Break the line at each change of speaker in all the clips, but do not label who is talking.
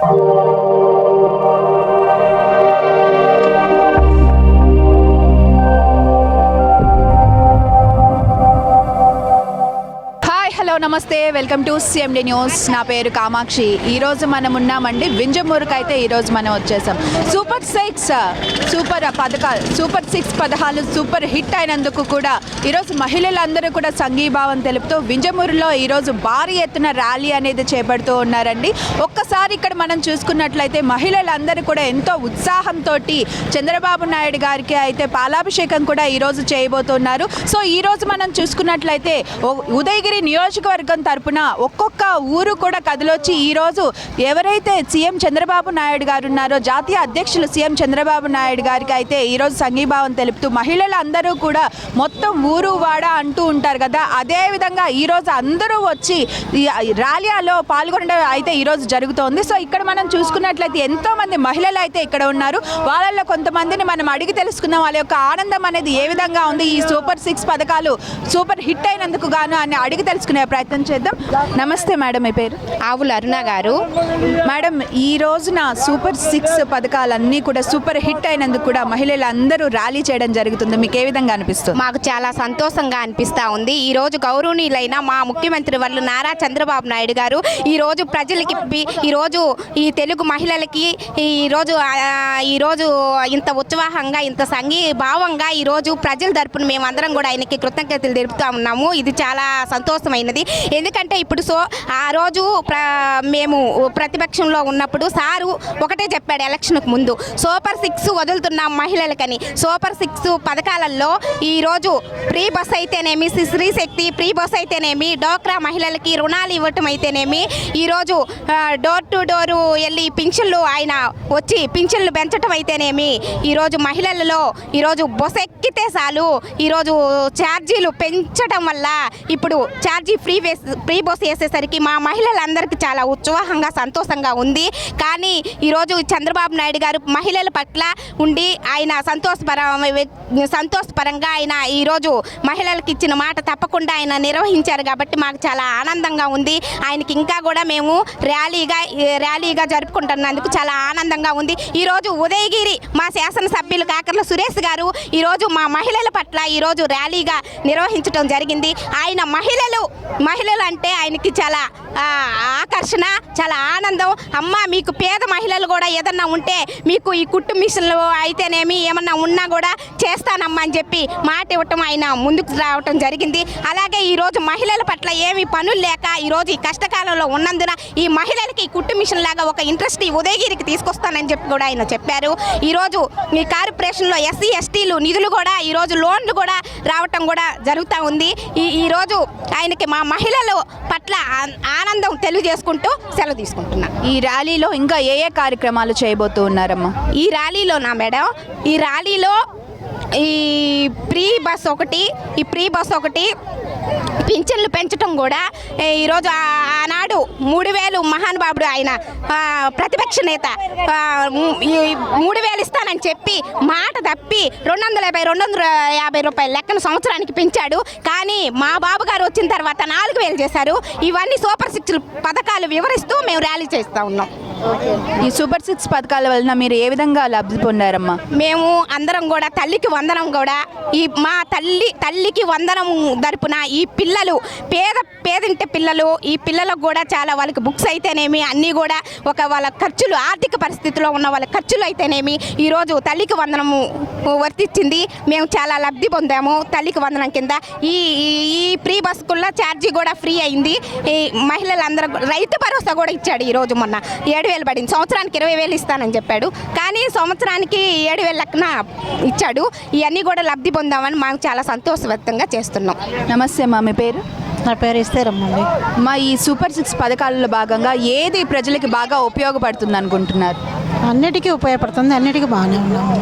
Música నమస్తే welcome to CMD news నా పేరు కామాక్షి. ఈరోజు మనం ఉన్నామండి వింజమూరుకు అయితే ఈరోజు మనం వచ్చేసాం. సూపర్ సిక్స్ సూపర్ పథకాలు సూపర్ సిక్స్ పథకాలు సూపర్ హిట్ అయినందుకు కూడా ఈరోజు మహిళలందరూ కూడా సంఘీభావం తెలుపుతూ వింజమూరులో ఈరోజు భారీ ఎత్తున ర్యాలీ అనేది చేపడుతూ ఉన్నారండి. ఒక్కసారి ఇక్కడ మనం చూసుకున్నట్లయితే మహిళలందరూ కూడా ఎంతో ఉత్సాహంతో చంద్రబాబు నాయుడు గారికి అయితే పాలాభిషేకం కూడా ఈరోజు చేయబోతున్నారు. సో ఈరోజు మనం చూసుకున్నట్లయితే ఉదయగిరి నియోజక నియోజకవర్గం తరపున ఒక్కొక్క ఊరు కూడా కదిలొచ్చి ఈరోజు ఎవరైతే సీఎం చంద్రబాబు నాయుడు గారు ఉన్నారో జాతీయ అధ్యక్షులు సీఎం చంద్రబాబు నాయుడు గారికి అయితే ఈరోజు సంఘీభావం తెలుపుతూ మహిళలందరూ కూడా మొత్తం ఊరు వాడ అంటూ ఉంటారు కదా. అదే విధంగా ఈరోజు అందరూ వచ్చి ర్యాలీలో పాల్గొనడం అయితే ఈరోజు జరుగుతోంది. సో ఇక్కడ మనం చూసుకున్నట్లయితే ఎంతో మంది మహిళలు అయితే ఇక్కడ ఉన్నారు. వాళ్ళల్లో కొంతమందిని మనం అడిగి తెలుసుకుందాం. వాళ్ళ యొక్క ఆనందం అనేది ఏ విధంగా ఉంది? ఈ సూపర్ సిక్స్ పథకాలు సూపర్ హిట్ అయినందుకు గాను అని అడిగి తెలుసుకునే ప్రయత్నం చేద్దాం. నమస్తే మేడం మీ పేరు?
ఆవుల అరుణ గారు.
మేడం ఈ రోజున సూపర్ సిక్స్ పథకాలన్నీ కూడా సూపర్ హిట్ అయినందుకు కూడా మహిళలందరూ ర్యాలీ చేయడం జరుగుతుంది. మీకు ఏ విధంగా అనిపిస్తుంది?
మాకు చాలా సంతోషంగా అనిపిస్తూ ఉంది. ఈ రోజు గౌరవనీయులైన మా ముఖ్యమంత్రి వాళ్ళు నారా చంద్రబాబు నాయుడు గారు ఈ రోజు ప్రజలకి ఈ రోజు ఈ తెలుగు మహిళలకి ఈ రోజు ఈ రోజు ఇంత ఉత్సాహంగా ఇంత సంఘీభావంగా ఈ రోజు ప్రజల తరపున మేమందరం కూడా ఆయనకి కృతజ్ఞతలు తెలుపుతా ఉన్నాము. ఇది చాలా సంతోషమైనది. ఎందుకంటే ఇప్పుడు సో ఆ రోజు ప్ర మేము ప్రతిపక్షంలో ఉన్నప్పుడు సారు ఒకటే చెప్పాడు ఎలక్షన్కు ముందు. సూపర్ సిక్స్ వదులుతున్నాం మహిళలకని. సూపర్ సిక్స్ పథకాలలో ఈరోజు ప్రీ బస్ అయితేనేమి శ్రీ శక్తి ప్రీ బస్ అయితేనేమి డోక్రా మహిళలకి రుణాలు ఇవ్వటం అయితేనేమి ఈరోజు డోర్ టు డోరు వెళ్ళి పింఛన్లు ఆయన వచ్చి పింఛన్లు పెంచడం అయితేనేమి ఈరోజు మహిళలలో ఈరోజు బొసెక్కితే చాలు ఈరోజు ఛార్జీలు పెంచడం వల్ల ఇప్పుడు ఛార్జీ ఫ్రీ వేస్ ప్రీ బోస్ వేసేసరికి మా మహిళలందరికీ చాలా ఉత్సాహంగా సంతోషంగా ఉంది. కానీ ఈరోజు చంద్రబాబు నాయుడు గారు మహిళల పట్ల ఉండి ఆయన సంతోషపర సంతోషపరంగా ఆయన ఈరోజు మహిళలకు ఇచ్చిన మాట తప్పకుండా ఆయన నిర్వహించారు కాబట్టి మాకు చాలా ఆనందంగా ఉంది. ఆయనకి ఇంకా కూడా మేము ర్యాలీగా ర్యాలీగా జరుపుకుంటున్నందుకు చాలా ఆనందంగా ఉంది. ఈరోజు ఉదయగిరి మా శాసనసభ్యులు కాకర్ల సురేష్ గారు ఈరోజు మా మహిళల పట్ల ఈరోజు ర్యాలీగా నిర్వహించడం జరిగింది. ఆయన మహిళలు మహిళలు అంటే ఆయనకి చాలా ఆకర్షణ చాలా ఆనందం. అమ్మ మీకు పేద మహిళలు కూడా ఏదన్నా ఉంటే మీకు ఈ కుట్టు మిషన్లు అయితేనేమి ఏమన్నా ఉన్నా కూడా చేస్తానమ్మా అని చెప్పి మాట ఇవ్వటం ఆయన ముందుకు రావటం జరిగింది. అలాగే ఈరోజు మహిళల పట్ల ఏమి పనులు లేక ఈరోజు ఈ కష్టకాలంలో ఉన్నందున ఈ మహిళలకి ఈ కుట్టు మిషన్ లాగా ఒక ఇంట్రెస్ట్ ఈ ఉదయగిరికి తీసుకొస్తానని చెప్పి కూడా ఆయన చెప్పారు. ఈరోజు ఈ కార్పొరేషన్లో ఎస్సీ ఎస్టీలు నిధులు కూడా ఈరోజు లోన్లు కూడా రావటం కూడా జరుగుతూ ఉంది. ఈ ఈరోజు ఆయనకి మా మహిళలు పట్ల ఆనందం తెలియజేసుకుంటూ సెలవు తీసుకుంటున్నా.
ఈ ర్యాలీలో ఇంకా ఏ ఏ కార్యక్రమాలు చేయబోతూ ఉన్నారమ్మా?
ఈ ర్యాలీలో నా మేడం ఈ ర్యాలీలో ఈ ప్రీ బస్ ఒకటి ఈ ప్రీ బస్ ఒకటి పింఛన్లు పెంచడం కూడా ఈరోజు నాడు మూడు వేలు మహానుభావుడు ఆయన ప్రతిపక్ష నేత. మూడు వేలు ఇస్తానని చెప్పి మాట తప్పి రెండు వందల యాభై రెండు వందల యాభై రూపాయల లెక్కన సంవత్సరానికి పెంచాడు. కానీ మా బాబు గారు వచ్చిన తర్వాత నాలుగు వేలు చేశారు. ఇవన్నీ సూపర్ సిక్స్ పథకాలు వివరిస్తూ మేము ర్యాలీ చేస్తూ ఉన్నాం.
ఈ సూపర్ సిక్స్ పథకాల వలన మీరు ఏ విధంగా లబ్ధి పొందారమ్మా?
మేము అందరం కూడా తల్లికి వందనం కూడా ఈ మా తల్లి తల్లికి వందనం తరపున ఈ పిల్లలు పేద పేదింటి పిల్లలు ఈ పిల్లలకు కూడా చాలా వాళ్ళకి బుక్స్ అయితేనేమి అన్నీ కూడా ఒక వాళ్ళ ఖర్చులు ఆర్థిక పరిస్థితిలో ఉన్న వాళ్ళ ఖర్చులు అయితేనేమి ఈరోజు తల్లికి వందనము వర్తించింది మేము చాలా లబ్ధి పొందాము తల్లికి వందనం కింద. ఈ ఈ- ప్రీ బస్కుల్లో ఛార్జీ కూడా ఫ్రీ అయింది. ఈ మహిళలందరూ రైతు భరోసా కూడా ఇచ్చాడు ఈరోజు మొన్న. ఏడు వేలు పడింది. సంవత్సరానికి ఇరవై వేలు ఇస్తానని చెప్పాడు. కానీ సంవత్సరానికి ఏడు వేల లెక్కన ఇచ్చాడు. ఇవన్నీ కూడా లబ్ధి పొందామని మాకు చాలా సంతోషవంతంగా చేస్తున్నాం.
నమస్తే అమ్మా మీ పేరు?
నా పేరు ఇస్తారమ్మండి
మా ఈ సూపర్ సిక్స్ పథకాలలో భాగంగా ఏది ప్రజలకి బాగా ఉపయోగపడుతుంది అనుకుంటున్నారు
అన్నిటికీ ఉపయోగపడుతుంది అన్నిటికీ బాగానే ఉన్నాము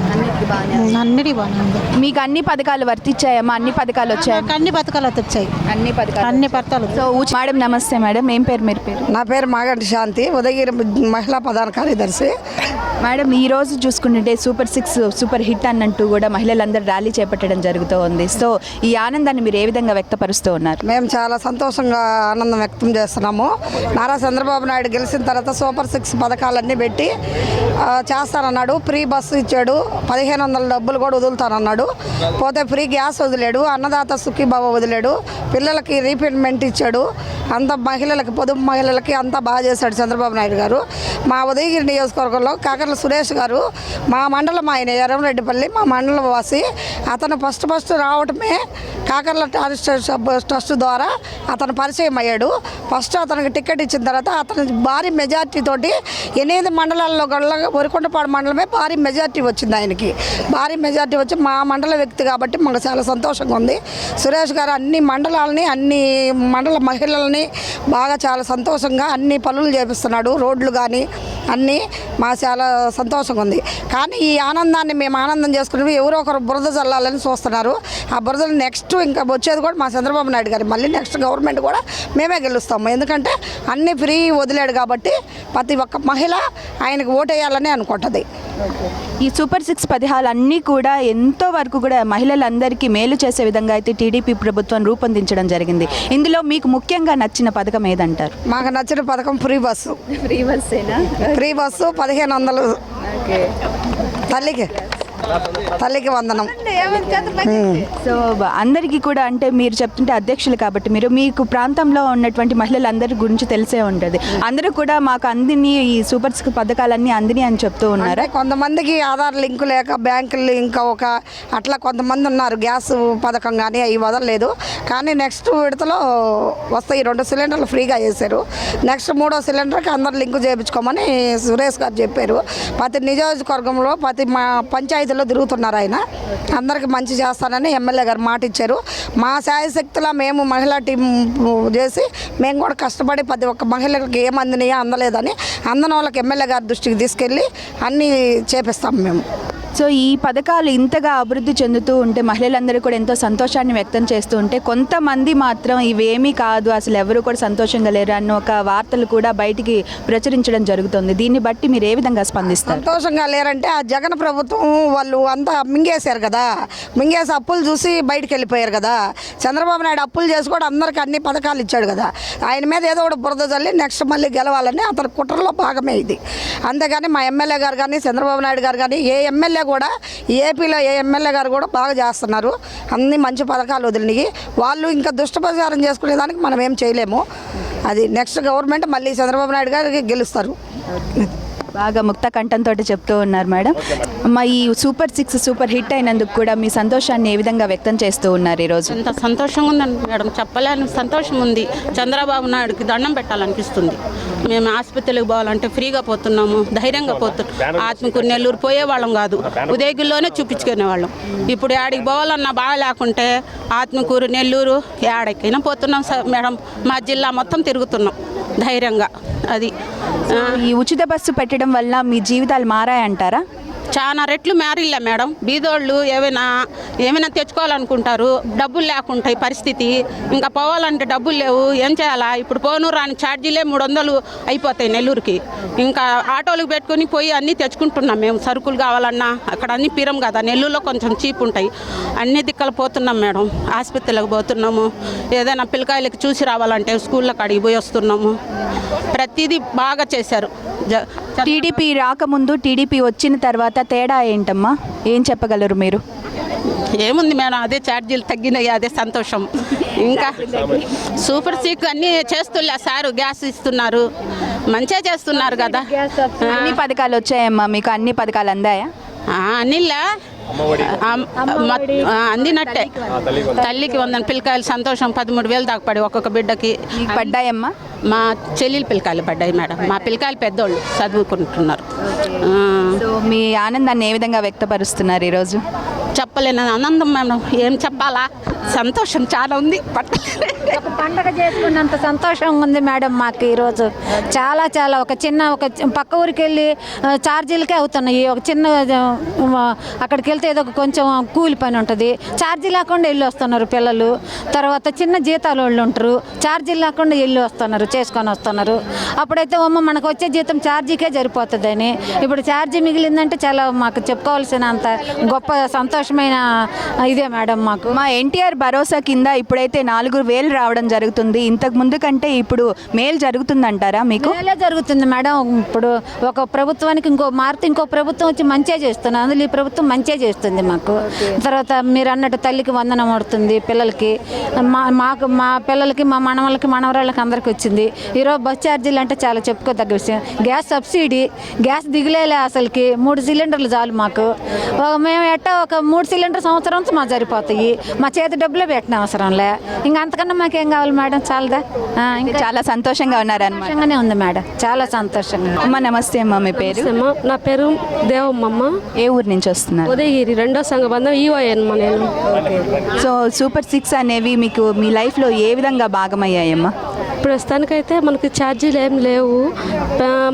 అన్నిటికీ బాగానే ఉంది.
మీకు అన్ని పథకాలు వర్తించాయమ్మా? అన్ని పథకాలు వచ్చాయి?
అన్ని బతకాలు వచ్చాయి.
అన్ని పథకాలు
అన్ని పథకాలు
సో మేడం నమస్తే మేడం. ఏం పేరు మీరు పేరు?
నా పేరు మాగంటి శాంతి ఉదయగిరి మహిళా ప్రధాన కార్యదర్శి.
మేడం ఈ రోజు చూసుకుంటుంటే సూపర్ సిక్స్ సూపర్ హిట్ అన్నట్టు కూడా మహిళలందరూ ర్యాలీ చేపట్టడం జరుగుతూ ఉంది. సో ఈ ఆనందాన్ని మీరు ఏ విధంగా వ్యక్తపరుస్తూ ఉన్నారు?
మేము చాలా సంతోషంగా ఆనందం వ్యక్తం చేస్తున్నాము. నారా చంద్రబాబు నాయుడు గెలిచిన తర్వాత సూపర్ సిక్స్ పథకాలన్నీ పెట్టి చేస్తానన్నాడు. ఫ్రీ బస్సు ఇచ్చాడు. పదిహేను వందల డబ్బులు కూడా వదులుతానన్నాడు. పోతే ఫ్రీ గ్యాస్ వదిలాడు. అన్నదాత సుఖీబాబా వదిలాడు. పిల్లలకి రీపేమెంట్ ఇచ్చాడు. అంత మహిళలకి పొదుపు మహిళలకి అంతా బాగా చేశాడు చంద్రబాబు నాయుడు గారు. మా ఉదయగిరి నియోజకవర్గంలో కాకర్ల సురేష్ గారు మా మండలం ఆయన ఎర్రంరెడ్డిపల్లి మా మండలం వాసి. అతను ఫస్ట్ ఫస్ట్ రావటమే కాకర్ల టూరిస్ట్ ట్రస్ట్ ద్వారా అతను పరిచయం అయ్యాడు. ఫస్ట్ అతనికి టికెట్ ఇచ్చిన తర్వాత అతను భారీ మెజార్టీ తోటి ఎనిమిది మండలాల్లో గల వరికొండపాడు మండలమే భారీ మెజార్టీ వచ్చింది ఆయనకి. భారీ మెజార్టీ వచ్చి మా మండల వ్యక్తి కాబట్టి మాకు చాలా సంతోషంగా ఉంది. సురేష్ గారు అన్ని మండలాలని అన్ని మండల మహిళలని బాగా చాలా సంతోషంగా అన్ని పనులు చేపిస్తున్నాడు. రోడ్లు కానీ అన్నీ మా చాలా సంతోషంగా ఉంది. కానీ ఈ ఆనందాన్ని మేము ఆనందం చేసుకుని ఎవరో ఒకరు బురద చల్లాలని చూస్తున్నారు. ఆ బురదలు నెక్స్ట్ ఇంకా వచ్చేది కూడా మా చంద్రబాబు నాయుడు గారు. మళ్ళీ నెక్స్ట్ గవర్నమెంట్ కూడా మేమే గెలుస్తాము. ఎందుకంటే అన్ని ఫ్రీ వదిలాడు కాబట్టి ప్రతి ఒక్క మహిళ ఆయనకు ఓటేయాలని అనుకుంటుంది.
ఈ సూపర్ సిక్స్ పథకాలు అన్నీ కూడా ఎంతో వరకు కూడా మహిళలందరికీ మేలు చేసే విధంగా అయితే టీడీపీ ప్రభుత్వం రూపొందించడం జరిగింది. ఇందులో మీకు ముఖ్యంగా నచ్చిన పథకం ఏదంటారు?
మాకు నచ్చిన పథకం ఫ్రీ బస్సు.
ఫ్రీ బస్సేనా?
ఫ్రీ బస్సు పదిహేను వందలు. తల్లికి. తల్లికి వందనం.
సో అందరికీ కూడా అంటే మీరు చెప్తుంటే అధ్యక్షులు కాబట్టి మీరు మీకు ప్రాంతంలో ఉన్నటువంటి మహిళలందరి గురించి తెలిసే ఉంటుంది. అందరూ కూడా మాకు అందిని ఈ సూపర్ పథకాలన్నీ అందిని అని చెప్తూ ఉన్నారా?
అంటే కొంతమందికి ఆధార్ లింక్ లేక బ్యాంకు లింక్ ఒక అట్లా కొంతమంది ఉన్నారు. గ్యాస్ పథకం కానీ అవి వదలలేదు. కానీ నెక్స్ట్ విడతలో వస్తాయి. రెండు సిలిండర్లు ఫ్రీగా వేశారు. నెక్స్ట్ మూడో సిలిండర్కి అందరు లింక్ చేయించుకోమని సురేష్ గారు చెప్పారు. ప్రతి నియోజకవర్గంలో ప్రతి మా పంచాయతీలో తిరుగుతున్నారు ఆయన. అందరికి మంచి చేస్తానని ఎమ్మెల్యే గారు మాట ఇచ్చారు మా శాయశక్తిలో మేము మహిళా టీం చేసి మేము కూడా కష్టపడి ప్రతి ఒక్క మహిళలకు ఏం అందలేదని అందన వాళ్ళకి ఎమ్మెల్యే గారి దృష్టికి తీసుకెళ్ళి అన్నీ చేపిస్తాం మేము.
సో ఈ పథకాలు ఇంతగా అభివృద్ధి చెందుతూ ఉంటే మహిళలందరూ కూడా ఎంతో సంతోషాన్ని వ్యక్తం చేస్తూ ఉంటే కొంతమంది మాత్రం ఇవేమీ కాదు అసలు ఎవరు కూడా సంతోషంగా లేరు అన్న ఒక వార్తలు కూడా బయటికి ప్రచురించడం జరుగుతుంది. దీన్ని బట్టి మీరు ఏ విధంగా స్పందిస్తారు?
సంతోషంగా లేరంటే ఆ జగన్ ప్రభుత్వం వాళ్ళు అంతా మింగేశారు కదా. మింగేసి అప్పులు చూసి బయటికి వెళ్ళిపోయారు కదా. చంద్రబాబు నాయుడు అప్పులు చేసి కూడా అందరికి అన్ని పథకాలు ఇచ్చాడు కదా. ఆయన మీద ఏదో ఒకటి బురద చల్లి నెక్స్ట్ మళ్ళీ గెలవాలని అతని కుట్రలో భాగమే ఇది. అంతేగాని మా ఎమ్మెల్యే గారు కానీ చంద్రబాబు నాయుడు గారు కానీ ఏ ఎమ్మెల్యే కూడా ఏపీలో ఏ ఎమ్మెల్యే గారు కూడా బాగా చేస్తున్నారు. అన్ని మంచి పథకాలు వదిలినాయి వాళ్ళు ఇంకా దుష్టప్రచారం చేసుకునే దానికి మనం ఏం చేయలేము. అది నెక్స్ట్ గవర్నమెంట్ మళ్ళీ చంద్రబాబు నాయుడు గారికి గెలుస్తారు.
బాగా ముక్త కంఠంతో చెప్తూ ఉన్నారు మేడం. మా ఈ సూపర్ సిక్స్ సూపర్ హిట్ అయినందుకు కూడా మీ సంతోషాన్ని ఏ విధంగా వ్యక్తం చేస్తూ ఉన్నారు ఈరోజు?
ఎంత సంతోషంగా ఉందండి మేడం. చెప్పలేని సంతోషం ఉంది. చంద్రబాబు నాయుడుకి దండం పెట్టాలనిపిస్తుంది. మేము ఆసుపత్రికి పోవాలంటే ఫ్రీగా పోతున్నాము ధైర్యంగా పోతున్నాం ఆత్మకూరు నెల్లూరు పోయేవాళ్ళం కాదు. ఉదయగిరిలోనే చూపించుకునే వాళ్ళం. ఇప్పుడు ఆడికి పోవాలన్నా బాగా లేకుంటే ఆత్మకూరు నెల్లూరు ఏడకైనా పోతున్నాం సార్ మేడం. మా జిల్లా మొత్తం తిరుగుతున్నాం ధైర్యంగా. అది
ఈ ఉచిత బస్సు పెట్టడం వల్ల మీ జీవితాలు మారాయంటారా?
చాలా రెట్లు మారిల్లా మేడం. బీదోళ్ళు ఏమైనా ఏమైనా తెచ్చుకోవాలనుకుంటారు డబ్బులు లేకుంటాయి పరిస్థితి. ఇంకా పోవాలంటే డబ్బులు లేవు ఏం చేయాలా? ఇప్పుడు పోను రాని ఛార్జీలే మూడు వందలు అయిపోతాయి నెల్లూరుకి. ఇంకా ఆటోలకు పెట్టుకొని పోయి అన్నీ తెచ్చుకుంటున్నాం మేము. సరుకులు కావాలన్నా అక్కడ అన్ని పిరం కదా. నెల్లూరులో కొంచెం చీప్ ఉంటాయి. అన్ని దిక్కలు పోతున్నాం మేడం. ఆసుపత్రులకు పోతున్నాము. ఏదైనా పిల్లకాయలకి చూసి రావాలంటే స్కూళ్ళకి అడిగి పోయి వస్తున్నాము. ప్రతిదీ బాగా చేశారు. జ
టీడీపీ రాకముందు టీడీపీ వచ్చిన తర్వాత తేడా ఏంటమ్మా? ఏం చెప్పగలరు మీరు?
ఏముంది మేడం అదే ఛార్జీలు తగ్గినాయి అదే సంతోషం. ఇంకా సూపర్ సీక్ అన్నీ చేస్తున్నా సారు గ్యాస్ ఇస్తున్నారు. మంచిగా చేస్తున్నారు కదా.
అన్ని పథకాలు వచ్చాయమ్మా మీకు అన్ని పథకాలు అందాయా?
ఆ, అందినట్టే. తల్లికి వందన. పిల్లకాయలు సంతోషం పదమూడు వేలు దాకా పడి ఒక్కొక్క బిడ్డకి.
పడ్డాయమ్మా?
మా చెల్లెలు పిల్లకాయలు పడ్డాయి మేడం. మా పిల్లకాయలు పెద్దోళ్ళు చదువుకుంటున్నారు.
మీ ఆనందాన్ని ఏ విధంగా వ్యక్తపరుస్తున్నారు ఈరోజు?
చెప్పలేని. ఆనందం మేడం. ఏం చెప్పాలా? సంతోషం చాలా ఉంది.
ఒక పండగ చేసుకున్నంత సంతోషంగా ఉంది మేడం మాకు ఈరోజు. చాలా చాలా. ఒక చిన్న ఒక పక్క ఊరికి వెళ్ళి ఛార్జీలకే అవుతున్నాయి. ఒక చిన్న అక్కడికి వెళ్తే ఏదో ఒక కొంచెం కూలి పని ఉంటుంది. ఛార్జీ లేకుండా వెళ్ళి వస్తున్నారు పిల్లలు. తర్వాత చిన్న జీతాలు వాళ్ళు ఉంటారు. ఛార్జీలు లేకుండా వెళ్ళి వస్తున్నారు చేసుకొని వస్తున్నారు. అప్పుడైతే అమ్మ మనకు వచ్చే జీతం ఛార్జీకే సరిపోతుందని. ఇప్పుడు ఛార్జీ మిగిలిందంటే చాలా మాకు చెప్పుకోవాల్సినంత గొప్ప సంతోషం సంతోషమైన ఇదే మేడం మాకు.
మా ఎన్టీఆర్ భరోసా కింద ఇప్పుడైతే నాలుగు వేలు రావడం జరుగుతుంది. ఇంతకు ముందు కంటే ఇప్పుడు మేలు జరుగుతుందంటారా మీకు?
మేలే జరుగుతుంది మేడం. ఇప్పుడు ఒక ప్రభుత్వానికి ఇంకో మారుతి ఇంకో ప్రభుత్వం వచ్చి మంచిగా చేస్తుంది. అందులో ఈ ప్రభుత్వం మంచిగా చేస్తుంది మాకు. తర్వాత మీరు అన్నట్టు తల్లికి వందనం పడుతుంది పిల్లలకి. మా మాకు మా పిల్లలకి మా మనవలకి మనవరాళ్ళకి అందరికి వచ్చింది. ఈరోజు బస్ ఛార్జీలు అంటే చాలా చెప్పుకోదగ్గ విషయం. గ్యాస్ సబ్సిడీ గ్యాస్ దిగులేలే అసలుకి. మూడు సిలిండర్లు చాలు మాకు. మేము ఎట్టా ఒక మూడు సిలిండర్ సంవత్సరంతో మాకు సరిపోతాయి మా చేతి డబ్బులే పెట్టిన అవసరంలే. ఇంకా అంతకన్నా మాకేం కావాలి మేడం? చాలదా? ఇంకా
చాలా సంతోషంగా ఉన్నారన్నమాట.
సంతోషంగానే ఉంది మేడం. చాలా సంతోషంగా.
అమ్మ నమస్తే అమ్మ మీ పేరు?
అమ్మా. నా పేరు దేవమ్మమ్మ.
ఏ ఊరు నుంచి వస్తున్నారు?
ఉదయగిరి రెండో సంఘబంధం నేను
సో సూపర్ సిక్స్ అనేవి మీకు మీ లైఫ్లో ఏ విధంగా భాగమయ్యాయమ్మా?
ప్రస్తుతానికైతే మనకి ఛార్జీలు ఏం లేవు.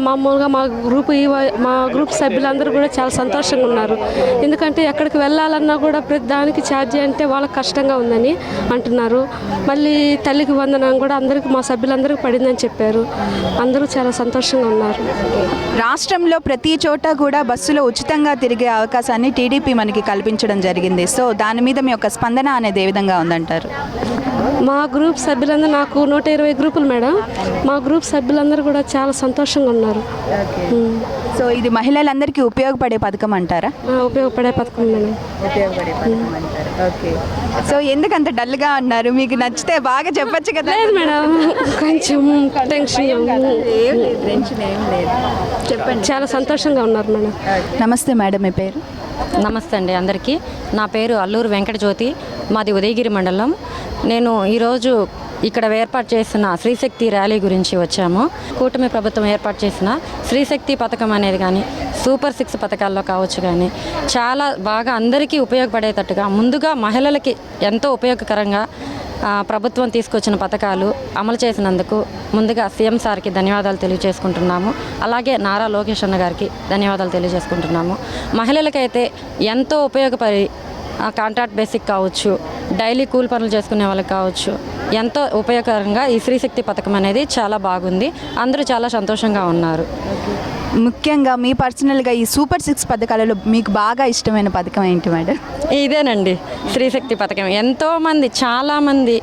మామూలుగా మా గ్రూప్ మా గ్రూప్ సభ్యులందరూ కూడా చాలా సంతోషంగా ఉన్నారు. ఎందుకంటే ఎక్కడికి వెళ్ళాలన్నా కూడా ప్రతి దానికి ఛార్జీ అంటే వాళ్ళకి కష్టంగా ఉందని అంటున్నారు. మళ్ళీ తల్లికి వందనం కూడా అందరికి మా సభ్యులందరికీ పడిందని చెప్పారు. అందరూ చాలా సంతోషంగా ఉన్నారు.
రాష్ట్రంలో ప్రతి చోట కూడా బస్సులో ఉచితంగా తిరిగే అవకాశాన్ని టీడీపీ మనకి కల్పించడం జరిగింది. సో దాని మీద మీ యొక్క స్పందన అనేది ఏ విధంగా ఉందంటారు?
మా గ్రూప్ సభ్యులందరూ నాకు నూట ఇరవై గ్రూపులు మేడం మా గ్రూప్ సభ్యులందరూ కూడా చాలా సంతోషంగా ఉన్నారు.
సో ఇది మహిళలందరికీ ఉపయోగపడే పథకం అంటారా?
ఆ, ఉపయోగపడే పథకం మేడం
ఉపయోగపడే పథకం అంటారు. ఓకే సో ఎందుకు అంత డల్గా ఉన్నారు? మీకు నచ్చితే బాగా చెప్పొచ్చు కదా.
లేదు మేడం కొంచెం టెన్షన్
ఏం లేదు టెన్షన్ ఏం లేదు. చెప్పండి.
చాలా సంతోషంగా ఉన్నారు మేడం
నమస్తే మేడం మీ పేరు?
నమస్తే అండి అందరికీ. నా పేరు అల్లూరు వెంకటజ్యోతి. మాది ఉదయగిరి మండలం. నేను ఈరోజు ఇక్కడ ఏర్పాటు చేసిన శ్రీశక్తి ర్యాలీ గురించి వచ్చాము. కూటమి ప్రభుత్వం ఏర్పాటు చేసిన శ్రీశక్తి పథకం అనేది కానీ సూపర్ సిక్స్ పథకాల్లో కావచ్చు కానీ చాలా బాగా అందరికీ ఉపయోగపడేటట్టుగా ముందుగా మహిళలకి ఎంతో ఉపయోగకరంగా ప్రభుత్వం తీసుకొచ్చిన పథకాలు అమలు చేసినందుకు ముందుగా సీఎం సార్కి ధన్యవాదాలు తెలియజేసుకుంటున్నాము. అలాగే నారా లోకేష్ అన్న గారికి ధన్యవాదాలు తెలియజేసుకుంటున్నాము. మహిళలకైతే ఎంతో ఉపయోగపడి కాంట్రాక్ట్ బేసిక్ కావచ్చు డైలీ కూల్ పనులు చేసుకునే వాళ్ళకి కావచ్చు ఎంతో ఉపయోగకరంగా ఈ శ్రీశక్తి పథకం అనేది చాలా బాగుంది. అందరూ చాలా సంతోషంగా ఉన్నారు.
ముఖ్యంగా మీ పర్సనల్గా ఈ సూపర్ సిక్స్ పథకాలలో మీకు బాగా ఇష్టమైన పథకం ఏంటి మేడం?
ఇదేనండి శ్రీశక్తి పథకం. ఎంతోమంది చాలామంది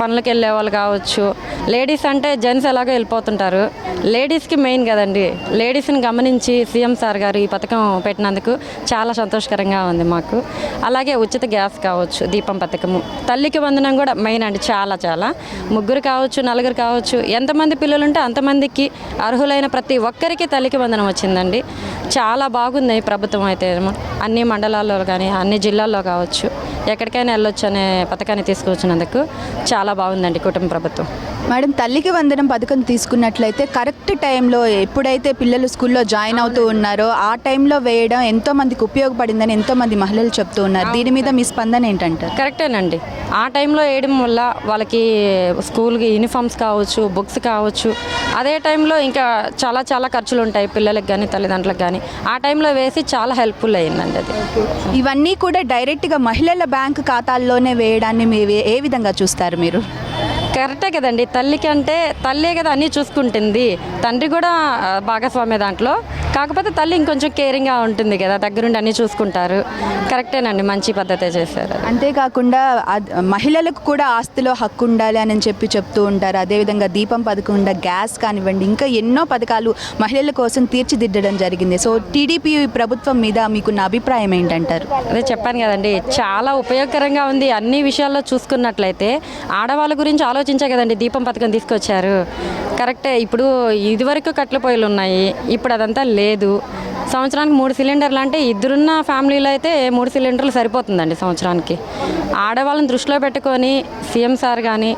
పనులకు వెళ్ళే వాళ్ళు కావచ్చు లేడీస్ అంటే జెంట్స్ ఎలాగో వెళ్ళిపోతుంటారు. లేడీస్కి మెయిన్ కదండి. లేడీస్ని గమనించి సీఎం సార్ గారు ఈ పథకం పెట్టినందుకు చాలా సంతోషకరంగా ఉంది మాకు. అలాగే ఉచిత గ్యాస్ కావచ్చు దీపం పథకము. తల్లికి వందనం కూడా మెయిన్ అండి చాలా చాలా. ముగ్గురు కావచ్చు నలుగురు కావచ్చు ఎంతమంది పిల్లలు ఉంటే అంతమందికి అర్హులైన ప్రతి ఒక్కరికి తల్లికి వందనం వచ్చిందండి. చాలా బాగుంది ప్రభుత్వం అయితే అన్ని మండలాల్లో కానీ అన్ని జిల్లాల్లో కావచ్చు. ఎక్కడికైనా వెళ్ళొచ్చు అనే పథకాన్ని తీసుకొచ్చినందుకు చాలా బాగుందండి కుటుంబ ప్రభుత్వం.
మేడం తల్లికి వందనం పథకం తీసుకున్నట్లయితే కరెక్ట్ టైంలో ఎప్పుడైతే పిల్లలు స్కూల్లో జాయిన్ అవుతూ ఉన్నారో ఆ టైంలో వేయడం ఎంతో మందికి ఉపయోగపడిందని ఎంతో మంది మహిళలు చెప్తూ ఉన్నారు. దీని మీద మీ స్పందన ఏంటంటారు?
కరెక్టేనండి. ఆ టైంలో వేయడం వల్ల వాళ్ళకి స్కూల్కి యూనిఫామ్స్ కావచ్చు బుక్స్ కావచ్చు అదే టైంలో ఇంకా చాలా చాలా ఖర్చులు ఉంటాయి పిల్లలకి కానీ తల్లిదండ్రులకు కానీ ఆ టైంలో వేసి చాలా హెల్ప్ఫుల్ అయ్యిందండి అది.
ఇవన్నీ కూడా డైరెక్ట్గా మహిళల బ్యాంక్ ఖాతాల్లోనే వేయడాన్ని మీ ఏ విధంగా చూస్తారు మీరు?
కరెక్టే కదండి. తల్లికి అంటే తల్లే కదా అన్నీ చూసుకుంటుంది. తండ్రి కూడా భాగస్వామి భాగస్వామ్య దాంట్లో. కాకపోతే తల్లి ఇంకొంచెం కేరింగ్గా ఉంటుంది కదా దగ్గరుండి అన్నీ చూసుకుంటారు. కరెక్టేనండి మంచి పద్ధతే చేశారు
అంతేకాకుండా అద్- మహిళలకు కూడా ఆస్తిలో హక్కు ఉండాలి అని చెప్పి చెప్తూ ఉంటారు. అదేవిధంగా దీపం పథకం ఉండ గ్యాస్ కానివ్వండి ఇంకా ఎన్నో పథకాలు మహిళల కోసం తీర్చిదిద్దడం జరిగింది. సో టీడీపీ ప్రభుత్వం మీద మీకున్న అభిప్రాయం ఏంటంటారు?
అదే చెప్పాను కదండి చాలా ఉపయోగకరంగా ఉంది. అన్ని విషయాల్లో చూసుకున్నట్లయితే ఆడవాళ్ళ గురించి ఆలోచించే కదండి దీపం పథకం తీసుకొచ్చారు. కరెక్టే ఇప్పుడు ఇదివరకు కట్ల పొయ్యిలు ఉన్నాయి ఇప్పుడు అదంతా లేదు లేదు. సంవత్సరానికి మూడు సిలిండర్లు అంటే ఇద్దరున్న ఫ్యామిలీలో అయితే మూడు సిలిండర్లు సరిపోతుందండి సంవత్సరానికి. ఆడవాళ్ళని దృష్టిలో పెట్టుకొని సీఎం సార్ కానీ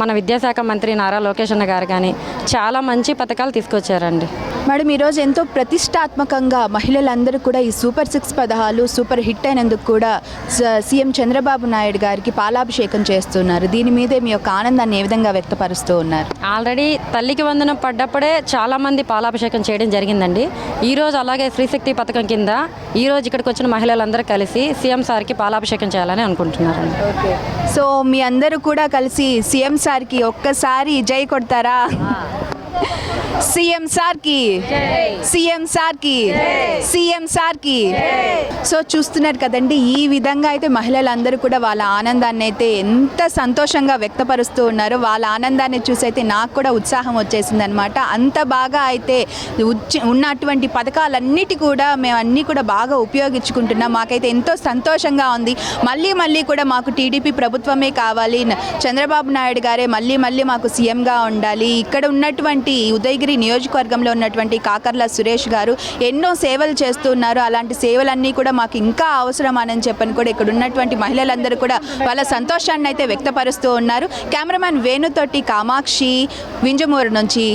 మన విద్యాశాఖ మంత్రి నారా లోకేష్ అన్న గారు కానీ చాలా మంచి పథకాలు తీసుకొచ్చారండి.
మేడం ఈరోజు ఎంతో ప్రతిష్టాత్మకంగా మహిళలందరూ కూడా ఈ సూపర్ సిక్స్ పదహాలు సూపర్ హిట్ అయినందుకు కూడా సీఎం చంద్రబాబు నాయుడు గారికి పాలాభిషేకం చేస్తున్నారు. దీని మీదే మీ యొక్క ఆనందాన్ని ఏ విధంగా వ్యక్తపరుస్తూ ఉన్నారు?
ఆల్రెడీ తల్లికి వందనం పడ్డప్పుడే చాలామంది పాలాభిషేకం చేయడం జరిగిందండి. ఈరోజు అలాగే స్త్రీశక్తి పథకం కింద ఈరోజు ఇక్కడికి వచ్చిన మహిళలందరూ కలిసి సీఎం సార్కి పాలాభిషేకం చేయాలని అనుకుంటున్నారండి.
సో మీ అందరూ కూడా కలిసి సీఎం సార్కి ఒక్కసారి జై కొడతారా? సీఎం సార్కి. సీఎం సార్కి. సీఎం సార్కి. సో చూస్తున్నారు కదండి ఈ విధంగా అయితే మహిళలందరూ కూడా వాళ్ళ ఆనందాన్ని అయితే ఎంత సంతోషంగా వ్యక్తపరుస్తూ ఉన్నారు వాళ్ళ ఆనందాన్ని చూసి అయితే నాకు కూడా ఉత్సాహం వచ్చేసింది అనమాట అంత బాగా అయితే ఉన్నటువంటి పథకాలన్నిటి కూడా మేము అన్నీ కూడా బాగా ఉపయోగించుకుంటున్నాం. మాకైతే ఎంతో సంతోషంగా ఉంది. మళ్ళీ మళ్ళీ కూడా మాకు టీడీపీ ప్రభుత్వమే కావాలి. చంద్రబాబు నాయుడు గారే మళ్ళీ మళ్ళీ మాకు సీఎంగా ఉండాలి. ఇక్కడ ఉన్నటువంటి ఉదయగిరి నియోజకవర్గంలో ఉన్నటువంటి కాకర్ల సురేష్ గారు ఎన్నో సేవలు చేస్తున్నారు. అలాంటి సేవలన్నీ కూడా మాకు ఇంకా అవసరం అని చెప్పని కూడా ఇక్కడ ఉన్నటువంటి మహిళలందరూ కూడా వాళ్ళ సంతోషాన్ని అయితే వ్యక్తపరుస్తూ ఉన్నారు. కెమెరామ్యాన్ వేణుతోటి కామాక్షి వింజమూరు నుంచి